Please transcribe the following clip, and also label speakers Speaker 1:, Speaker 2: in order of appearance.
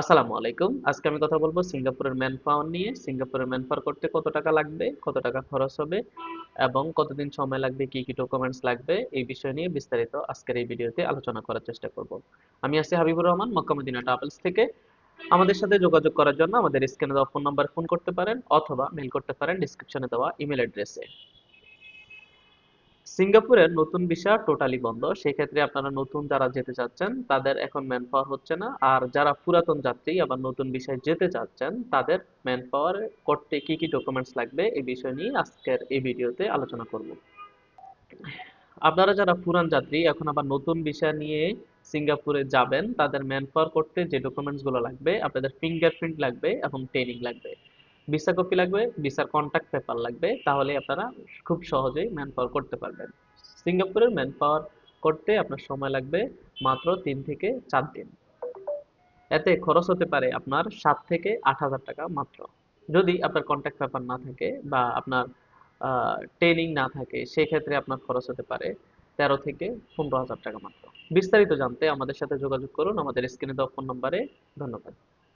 Speaker 1: আসসালামু আলাইকুম। আজকে আমি কথা বলব সিঙ্গাপুরের ম্যান পাওয়ার নিয়ে। সিঙ্গাপুরের ম্যান পাওয়ার করতে কত টাকা লাগবে, কত টাকা খরচ হবে, এবং কতদিন সময় লাগবে, কি কি ডকুমেন্টস লাগবে, এই বিষয় নিয়ে বিস্তারিত আজকের এই ভিডিওতে আলোচনা করার চেষ্টা করব। আমি আছি হাবিবুর রহমান, মক্কা মদিনা ট্রাভেলস থেকে। আমাদের সাথে যোগাযোগ করার জন্য আমাদের স্ক্রিনে দেওয়া ফোন নাম্বার ফোন করতে পারেন, অথবা মেল করতে পারেন ডিসক্রিপশনে দেওয়া ইমেল অ্যাড্রেসে সিঙ্গাপুরের নতুন ভিসা টোটালি বন্ধ। সেক্ষেত্রে আপনারা নতুন যারা যেতে চাচ্ছেন, তাদের এখন ম্যান পাওয়ার হচ্ছে না। আর যারা পুরাতন যাত্রী, আবার নতুন বিষয়ে যেতে চাচ্ছেন, তাদের ম্যান পাওয়ার করতে কি কি ডকুমেন্টস লাগবে, এই বিষয় নিয়ে আজকের এই ভিডিওতে আলোচনা করব। আপনারা যারা পুরান যাত্রী, এখন আবার নতুন বিষয় নিয়ে সিঙ্গাপুরে যাবেন, তাদের ম্যান পাওয়ার করতে যে ডকুমেন্টসগুলো লাগবে, আপনাদের ফিঙ্গারপ্রিন্ট লাগবে এবং ট্রেনিং লাগবে। ভিসা কপি লাগবে, ভিসার কন্ট্যাক্ট পেপার লাগবে, তাহলে আপনারা খুব সহজেই ম্যান পাওয়ার করতে পারবেন। সিঙ্গাপুরের ম্যান পাওয়ার করতে আপনার সময় লাগবে মাত্র তিন থেকে চার দিন। এতে খরচ হতে পারে আপনার সাত থেকে আট হাজার টাকা মাত্র। যদি আপনার কন্ট্যাক্ট পেপার না থাকে বা আপনার ট্রেনিং না থাকে, সেক্ষেত্রে আপনার খরচ হতে পারে তেরো থেকে পনেরো হাজার টাকা মাত্র। বিস্তারিত জানতে আমাদের সাথে যোগাযোগ করুন, আমাদের স্ক্রিনে দেওয়া ফোন নম্বরে ধন্যবাদ।